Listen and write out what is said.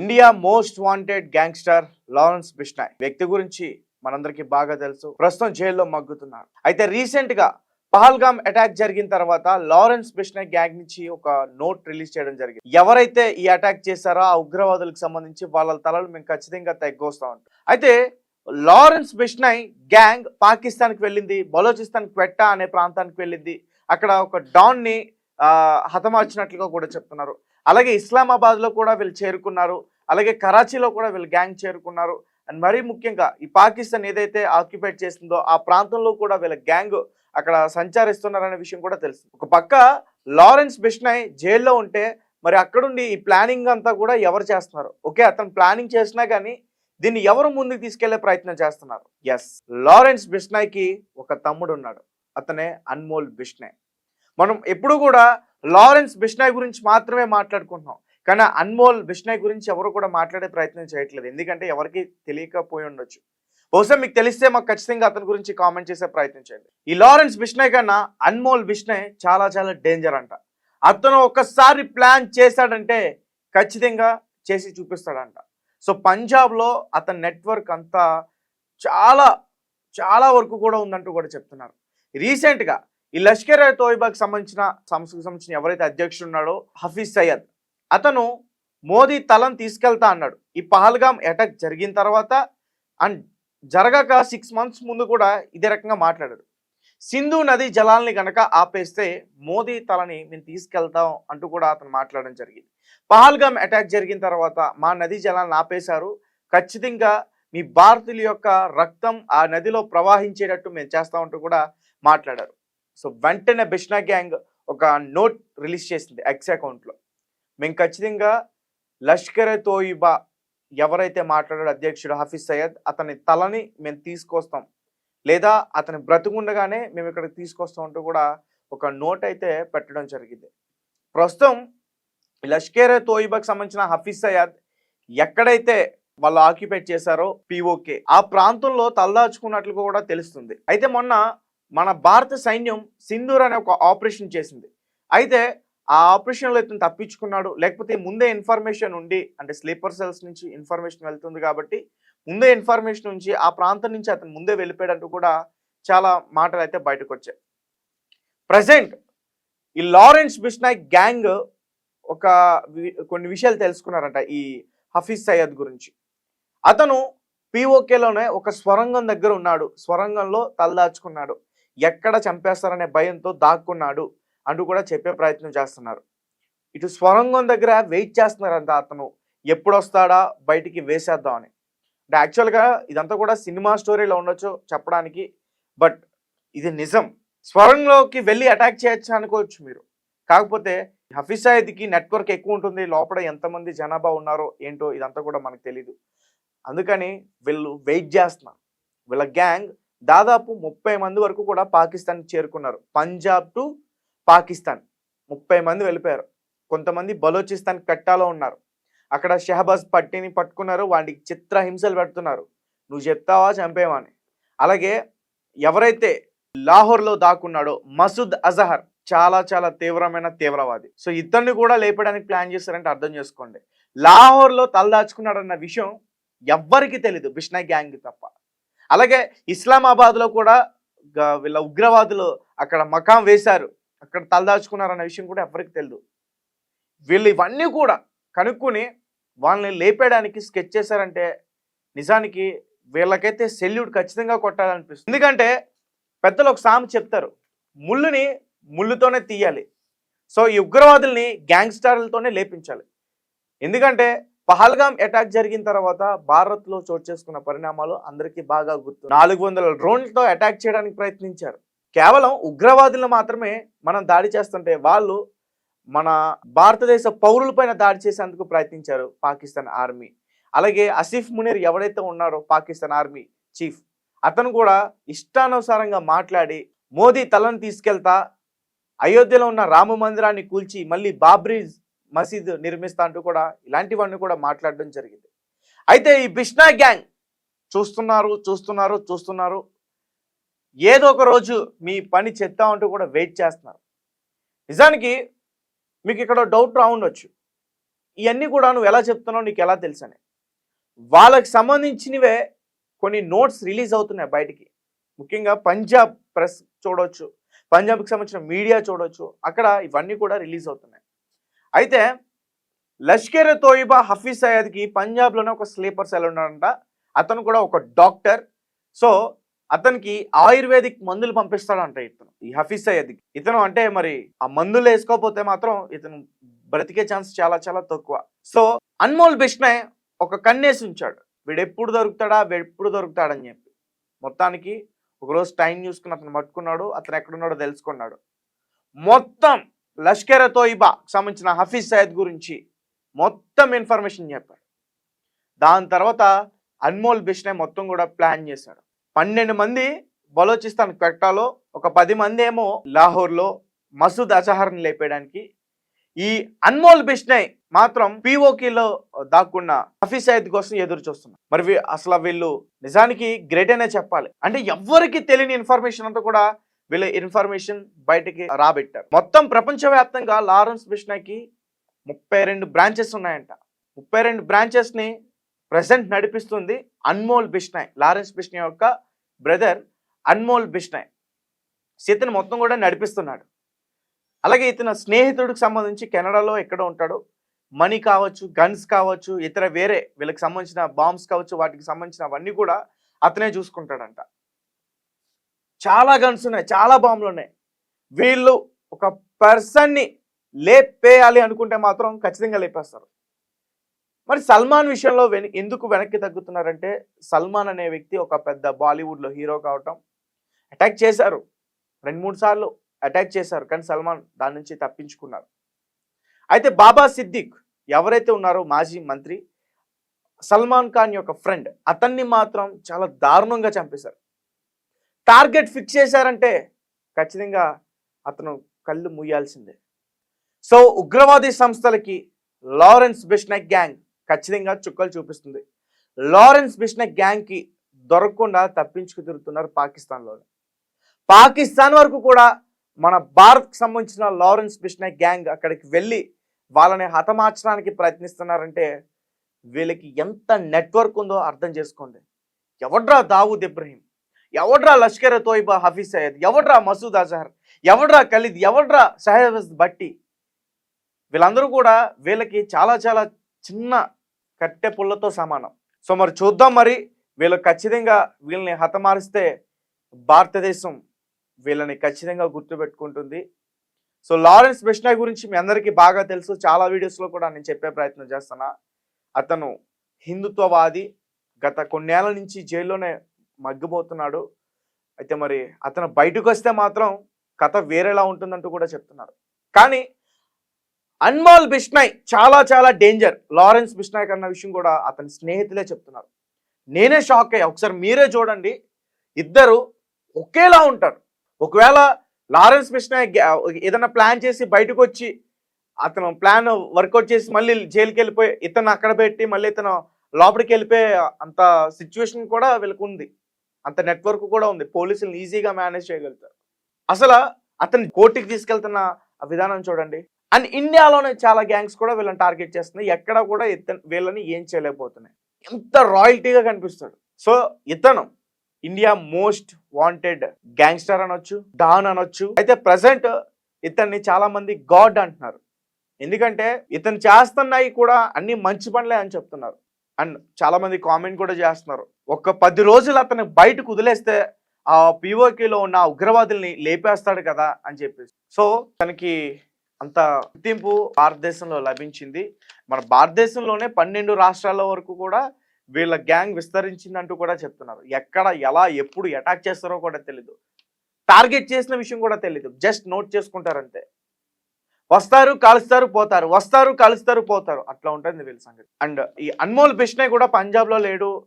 India most wanted gangster Lawrence Bishnoi వ్యక్తి గురించి మనందరికీ బాగా తెలుసు. ప్రస్తుతం జైల్లో మగ్గుతున్నారు. అయితే రీసెంట్గా పహల్గామ్ అటాక్ జరిగిన తర్వాత లారెన్స్ బిష్నాయ్ గ్యాంగ్ నుంచి ఒక నోట్ రిలీజ్ చేయడం జరిగింది. ఎవరైతే ఈ అటాక్ చేశారో ఆ ఉగ్రవాదులకు సంబంధించి వాళ్ళ తలలు మేము ఖచ్చితంగా తగ్గొస్తా ఉంటాం అయితే లారెన్స్ బిష్నాయ్ గ్యాంగ్ పాకిస్తాన్కి వెళ్ళింది బలోచిస్తాన్ క్వెట్టా అనే ప్రాంతానికి వెళ్ళింది. అక్కడ ఒక డాన్ని హతమార్చినట్లుగా కూడా చెప్తున్నారు. అలాగే ఇస్లామాబాద్లో కూడా వీళ్ళు చేరుకున్నారు. అలాగే కరాచీలో కూడా వీళ్ళు గ్యాంగ్ చేరుకున్నారు. అండ్ మరీ ముఖ్యంగా ఈ పాకిస్తాన్ ఏదైతే ఆక్యుపేట్ చేసిందో ఆ ప్రాంతంలో కూడా వీళ్ళ గ్యాంగ్ అక్కడ సంచరిస్తున్నారనే విషయం కూడా తెలుసు. ఒక పక్క లారెన్స్ బిష్నాయ్ జైల్లో ఉంటే మరి అక్కడుండి ఈ ప్లానింగ్ అంతా కూడా ఎవరు చేస్తున్నారు? ఓకే అతను ప్లానింగ్ చేసినా కానీ దీన్ని ఎవరు ముందుకు తీసుకెళ్ళే ప్రయత్నం చేస్తున్నారు? ఎస్ లారెన్స్ బిష్నాయ్కి ఒక తమ్ముడు ఉన్నాడు అతనే అన్మోల్ బిష్నాయ్ మనం ఎప్పుడు కూడా లారెన్స్ బిష్నాయ్ గురించి మాత్రమే మాట్లాడుకుంటున్నాం. కానీ అన్మోల్ బిష్నాయ్ గురించి ఎవరు కూడా మాట్లాడే ప్రయత్నం చేయట్లేదు. ఎందుకంటే ఎవరికి తెలియకపోయి ఉండొచ్చు. బహుశా మీకు తెలిస్తే మాకు ఖచ్చితంగా అతని గురించి కామెంట్ చేసే ప్రయత్నం చేయండి. ఈ లారెన్స్ బిష్నాయ్ కన్నా అన్మోల్ బిష్నాయ్ చాలా చాలా డేంజర్ అంట. అతను ఒక్కసారి ప్లాన్ చేశాడంటే ఖచ్చితంగా చేసి చూపిస్తాడంట. సో పంజాబ్లో అతని నెట్వర్క్ అంతా చాలా చాలా వరకు కూడా ఉందంటూ కూడా చెప్తున్నారు. రీసెంట్గా ఈ లష్కర్ తోయిబాకి సంబంధించిన సంస్థకు సంబంధించిన ఎవరైతే అధ్యక్షుడు ఉన్నాడో హఫీజ్ సయ్యద్. అతను మోదీ తలం తీసుకెళ్తా అన్నాడు. ఈ పహల్గామ్ అటాక్ జరిగిన తర్వాత అండ్ జరగక సిక్స్ మంత్స్ ముందు కూడా ఇదే రకంగా మాట్లాడాడు. సింధు నది జలాల్ని గనక ఆపేస్తే మోదీ తలని మేము తీసుకెళ్తాం అంటూ కూడా అతను మాట్లాడడం జరిగింది. పహల్గామ్ అటాక్ జరిగిన తర్వాత మా నదీ జలాలను ఆపేశారు. ఖచ్చితంగా మీ భారతీయుల యొక్క రక్తం ఆ నదిలో ప్రవహించేటట్టు మేము చేస్తామంటూ కూడా మాట్లాడారు. సో వెంటనే బిష్నా గ్యాంగ్ ఒక నోట్ రిలీజ్ చేసింది ఎక్స్ అకౌంట్లో. మేము ఖచ్చితంగా లష్కరే తోయిబా ఎవరైతే మాట్లాడాడు అధ్యక్షుడు హఫీజ్ సయ్యద్ అతని తలని మేము తీసుకొస్తాం. లేదా అతని బ్రతుకుండగానే మేము ఇక్కడికి తీసుకొస్తాం అంటూ కూడా ఒక నోట్ అయితే పెట్టడం జరిగింది. ప్రస్తుతం లష్కరే తోయిబాకి సంబంధించిన హఫీజ్ సయ్యద్ ఎక్కడైతే వాళ్ళు ఆక్యుపేట్ చేశారో పిఓకే ఆ ప్రాంతంలో తలదాచుకున్నట్లు కూడా తెలుస్తుంది. అయితే మొన్న మన భారత సైన్యం సింధూర్ అనే ఒక ఆపరేషన్ చేసింది. అయితే ఆ ఆపరేషన్లో ఇతను తప్పించుకున్నాడు. లేకపోతే ముందే ఇన్ఫర్మేషన్ ఉండి అంటే స్లీపర్ సెల్స్ నుంచి ఇన్ఫర్మేషన్ వెళ్తుంది కాబట్టి ముందే ఇన్ఫర్మేషన్ నుంచి ఆ ప్రాంతం నుంచి అతను ముందే వెళ్ళిపోయాడంటూ కూడా చాలా మాటలు అయితే బయటకు వచ్చాయి ప్రజెంట్ ఈ లారెన్స్ బిష్నాయ్ గ్యాంగ్ ఒక వి- కొన్ని విషయాలు తెలుసుకున్నారంట ఈ హఫీజ్ సయ్యద్ గురించి. అతను పిఓకేలోనే ఒక స్వరంగం దగ్గర ఉన్నాడు. స్వరంగంలో తలదాచుకున్నాడు. ఎక్కడ చంపేస్తారనే భయంతో దాక్కున్నాడు అంటూ కూడా చెప్పే ప్రయత్నం చేస్తున్నారు. ఇటు స్వరంగం దగ్గర వెయిట్ చేస్తున్నారంట అతను. ఎప్పుడు వస్తాడా బయటికి వేసేద్దామని అంటే యాక్చువల్గా ఇదంతా కూడా సినిమా స్టోరీలో ఉండొచ్చు చెప్పడానికి బట్ ఇది నిజం. స్వరంలోకి వెళ్ళి అటాక్ చేయొచ్చు అనుకోవచ్చు మీరు. కాకపోతే హఫీజ్ సాయిద్కి నెట్వర్క్ ఎక్కువ ఉంటుంది. లోపల ఎంతమంది జనాభా ఉన్నారో ఏంటో ఇదంతా కూడా మనకు తెలీదు. అందుకని వీళ్ళు వెయిట్ చేస్తున్నారు. వీళ్ళ గ్యాంగ్ దాదాపు ముప్పై మంది వరకు కూడా పాకిస్తాన్ చేరుకున్నారు. పంజాబ్ టు పాకిస్తాన్ ముప్పై మంది వెళ్ళిపోయారు. కొంతమంది బలోచిస్తాన్ కట్టాలో ఉన్నారు. అక్కడ షహబాజ్ పట్టిని పట్టుకున్నారు. వాడికి చిత్రహింసలు పెడుతున్నారు. నువ్వు చెప్తావా చంపేవాని అలాగే ఎవరైతే లాహోర్లో దాక్కున్నాడో మసూద్ అజహర్ చాలా చాలా తీవ్రమైన తీవ్రవాది. సో ఇతన్ని కూడా లేపడానికి ప్లాన్ చేశారంటే అర్థం చేసుకోండి. లాహోర్లో తలదాచుకున్నాడన్న విషయం ఎవ్వరికి తెలీదు. బిష్నాయ్ గ్యాంగ్ తప్ప. అలాగే ఇస్లామాబాద్లో కూడా వీళ్ళ ఉగ్రవాదులు అక్కడ మకాం వేశారు. అక్కడ తలదాచుకున్నారన్న విషయం కూడా ఎవరికి తెలియదు వీళ్ళు ఇవన్నీ కూడా కనుక్కొని వాళ్ళని లేపేయడానికి స్కెచ్ చేశారంటే నిజానికి వీళ్ళకైతే సెల్యూట్ ఖచ్చితంగా కొట్టాలనిపిస్తుంది. ఎందుకంటే పెద్దలు ఒక సామె చెప్తారు ముళ్ళుని ముళ్ళుతోనే తీయాలి. సో ఈ ఉగ్రవాదుల్ని గ్యాంగ్స్టర్లతోనే లేపించాలి. ఎందుకంటే పహల్గామ్ అటాక్ జరిగిన తర్వాత భారత్లో చోటు చేసుకున్న పరిణామాలు అందరికీ బాగా గుర్తు. నాలుగు వందల డ్రోన్లతో అటాక్ చేయడానికి ప్రయత్నించారు. కేవలం ఉగ్రవాదులను మాత్రమే మనం దాడి చేస్తుంటే వాళ్ళు మన భారతదేశ పౌరులపైన దాడి చేసేందుకు ప్రయత్నించారు పాకిస్తాన్ ఆర్మీ. అలాగే అసిఫ్ మునీర్ ఎవరైతే ఉన్నారో పాకిస్తాన్ ఆర్మీ చీఫ్ అతను కూడా ఇష్టానుసారంగా మాట్లాడి మోదీ తలను తీసుకెళ్తా అయోధ్యలో ఉన్న రామ మందిరాన్ని కూల్చి మళ్ళీ బాబ్రీజ్ మసీదు నిర్మిస్తా అంటూ కూడా ఇలాంటివన్నీ కూడా మాట్లాడడం జరిగింది. అయితే ఈ బిష్నా గ్యాంగ్ చూస్తున్నారు చూస్తున్నారు చూస్తున్నారు. ఏదో ఒక రోజు మీ పని చెప్తామంటూ కూడా వెయిట్ చేస్తున్నారు. నిజానికి మీకు ఇక్కడ డౌట్ రావుండొచ్చు ఇవన్నీ కూడా నువ్వు ఎలా చెప్తున్నావు నీకు ఎలా తెలుసని. వాళ్ళకి సంబంధించినవే కొన్ని నోట్స్ రిలీజ్ అవుతున్నాయి బయటికి. ముఖ్యంగా పంజాబ్ ప్రెస్ చూడొచ్చు పంజాబ్కి సంబంధించిన మీడియా చూడొచ్చు. అక్కడ ఇవన్నీ కూడా రిలీజ్ అవుతున్నాయి. అయితే లష్కర్ తోయిబా హఫీజ్ సయ్యద్కి పంజాబ్లోనే ఒక స్లీపర్ సెల్ ఉన్నాడంట. అతను కూడా ఒక డాక్టర్. సో అతనికి ఆయుర్వేదిక్ మందులు పంపిస్తాడంట ఇతను ఈ హఫీజ్ సయ్యద్కి. ఇతను అంటే మరి ఆ మందులు వేసుకోకపోతే మాత్రం ఇతను బ్రతికే ఛాన్స్ చాలా చాలా తక్కువ. సో అన్మోల్ బిష్నే ఒక కన్నేసి ఉంచాడు. వీడు ఎప్పుడు దొరుకుతాడా వీడు ఎప్పుడు దొరుకుతాడని చెప్పి. మొత్తానికి ఒకరోజు టైం చూసుకుని అతను పట్టుకున్నాడు అతను ఎక్కడున్నాడో తెలుసుకున్నాడు. మొత్తం లష్కర్ తోయిబా సంబంధించిన హఫీజ్ సయద్ గురించి మొత్తం ఇన్ఫర్మేషన్ చెప్పాడు. దాని తర్వాత అన్మోల్ బిష్నే మొత్తం కూడా ప్లాన్ చేశాడు. పన్నెండు మంది బలోచిస్తాన్ కట్టాలో ఒక పది మంది ఏమో లాహోర్లో మసూద్ అజహర్ని లేపేయడానికి. ఈ అన్మోల్ బిష్నై మాత్రం పిఓకిలో దాక్కున్న హఫీజ్ సయద్ కోసం ఎదురు చూస్తున్నారు. మరి అసలు వీళ్ళు నిజానికి గ్రేట్ అనే చెప్పాలి. అంటే ఎవ్వరికి తెలియని ఇన్ఫర్మేషన్ అంతా కూడా వీళ్ళ ఇన్ఫర్మేషన్ బయటకి రాబెట్టారు. మొత్తం ప్రపంచవ్యాప్తంగా లారెన్స్ బిష్నయ్కి ముప్పై రెండు బ్రాంచెస్ ఉన్నాయంట. ముప్పై రెండు బ్రాంచెస్ని ప్రజెంట్ నడిపిస్తుంది అన్మోల్ బిష్నాయ్ లారెన్స్ బిష్నాయ్ యొక్క బ్రదర్ అన్మోల్ బిష్నాయ్. సీతను మొత్తం కూడా నడిపిస్తున్నాడు. అలాగే ఇతను స్నేహితుడికి సంబంధించి కెనడాలో ఎక్కడ ఉంటాడు. మనీ కావచ్చు గన్స్ కావచ్చు ఇతర వేరే వీళ్ళకి సంబంధించిన బాంబ్స్ కావచ్చు వాటికి సంబంధించినవన్నీ కూడా అతనే చూసుకుంటాడంట. చాలా గన్స్ ఉన్నాయి చాలా బాంబులు ఉన్నాయి. వీళ్ళు ఒక పర్సన్ని లేపేయాలి అనుకుంటే మాత్రం ఖచ్చితంగా లేపేస్తారు. మరి సల్మాన్ విషయంలో వెన ఎందుకు వెనక్కి తగ్గుతున్నారంటే సల్మాన్ అనే వ్యక్తి ఒక పెద్ద బాలీవుడ్లో హీరో కావటం అటాక్ చేశారు. రెండు మూడు సార్లు అటాక్ చేశారు కానీ సల్మాన్ దాని నుంచి తప్పించుకున్నారు. అయితే బాబా సిద్దిక్ ఎవరైతే ఉన్నారో మాజీ మంత్రి సల్మాన్ ఖాన్ యొక్క ఫ్రెండ్ అతన్ని మాత్రం చాలా దారుణంగా చంపేశారు. టార్గెట్ ఫిక్స్ చేశారంటే ఖచ్చితంగా అతను కళ్ళు ముయ్యాల్సిందే సో ఉగ్రవాది సంస్థలకి లారెన్స్ బిష్నెక్ గ్యాంగ్ ఖచ్చితంగా చుక్కలు చూపిస్తుంది. లారెన్స్ బిష్నెక్ గ్యాంగ్కి దొరకకుండా తప్పించుకు తిరుగుతున్నారు పాకిస్తాన్లో. పాకిస్తాన్ వరకు కూడా మన భారత్కి సంబంధించిన లారెన్స్ బిష్నెక్ గ్యాంగ్ అక్కడికి వెళ్ళి వాళ్ళని హతమార్చడానికి ప్రయత్నిస్తున్నారంటే వీళ్ళకి ఎంత నెట్వర్క్ ఉందో అర్థం చేసుకోండి. ఎవడ్రా దావూద్ ఇబ్రహీం? ఎవడ్రా లష్కర్ తోయిబా హఫీజ్ సయ్యద్? ఎవడ్రా మసూద్ అజహర్ ఎవడ్రా ఖలీద్? ఎవడ్రా సహజ్ బట్టి వీళ్ళందరూ కూడా వీళ్ళకి చాలా చాలా చిన్న కట్టె పుల్లతో సమానం. సో మరి చూద్దాం మరి వీళ్ళు ఖచ్చితంగా వీళ్ళని హతమారిస్తే భారతదేశం వీళ్ళని ఖచ్చితంగా గుర్తుపెట్టుకుంటుంది సో లారెన్స్ బిష్నాయ్ గురించి మీ అందరికీ బాగా తెలుసు. చాలా వీడియోస్లో కూడా నేను చెప్పే ప్రయత్నం చేస్తున్నా. అతను హిందుత్వవాది. గత కొన్నేళ్ళ నుంచి జైల్లోనే మగ్గిపోతున్నాడు. అయితే మరి అతను బయటకు వస్తే మాత్రం కథ వేరేలా ఉంటుందంటూ కూడా చెప్తున్నారు. కానీ అన్మాల్ బిష్నాయ్ చాలా చాలా డేంజర్. లారెన్స్ బిష్నాయ్ అన్న విషయం కూడా అతని స్నేహితులే చెప్తున్నారు. నేనే షాక్ అయ్యా. ఒకసారి మీరే చూడండి. ఇద్దరు ఒకేలా ఉంటారు. ఒకవేళ లారెన్స్ బిష్నాయ్ ఏదైనా ప్లాన్ చేసి బయటకు వచ్చి అతను ప్లాన్ వర్కౌట్ చేసి మళ్ళీ జైలుకి వెళ్ళిపోయి ఇతను అక్కడ పెట్టి మళ్ళీ ఇతను లోపలికి వెళ్ళిపోయే అంత సిచ్యువేషన్ కూడా వీళ్ళకి ఉంది. అంత నెట్వర్క్ కూడా ఉంది. పోలీసులు ఈజీగా మేనేజ్ చేయగలుగుతారు. అసలు అతను కోర్టుకి తీసుకెళ్తున్న విధానం చూడండి. అండ్ ఇండియాలోనే చాలా గ్యాంగ్స్ కూడా వీళ్ళని టార్గెట్ చేస్తున్నాయి. ఎక్కడ కూడా ఇతను వీళ్ళని ఏం చేయలేకపోతున్నాయి. ఎంత రాయల్టీగా కనిపిస్తాడు. సో ఇతను ఇండియా మోస్ట్ వాంటెడ్ గ్యాంగ్స్టర్ అనొచ్చు డాన్ అనొచ్చు. అయితే ప్రజెంట్ ఇతన్ని చాలా మంది గాడ్ అంటున్నారు. ఎందుకంటే ఇతను చేస్తున్నాయి కూడా అన్ని మంచి పనులే అని చెప్తున్నారు. అండ్ చాలా మంది కామెంట్ కూడా చేస్తున్నారు. ఒక పది రోజులు అతను బయటకు వదిలేస్తే ఆ పిఓకేలో ఉన్న ఉగ్రవాదుల్ని లేపేస్తాడు కదా అని చెప్పేసి. సో తనకి అంత గుర్తింపు భారతదేశంలో లభించింది. మన భారతదేశంలోనే పన్నెండు రాష్ట్రాల వరకు కూడా వీళ్ళ గ్యాంగ్ విస్తరించిందంటూ కూడా చెప్తున్నారు. ఎక్కడ ఎలా ఎప్పుడు అటాక్ చేస్తారో కూడా తెలీదు. టార్గెట్ చేసిన విషయం కూడా తెలీదు. జస్ట్ నోట్ చేసుకుంటారంతే వస్తారు కాలుస్తారు పోతారు. వస్తారు కాలుస్తారు పోతారు. అట్లా ఉంటుంది వీళ్ళ సంగతి. అండ్ ఈ అన్మోల్ బిష్నే కూడా పంజాబ్లో లేడు.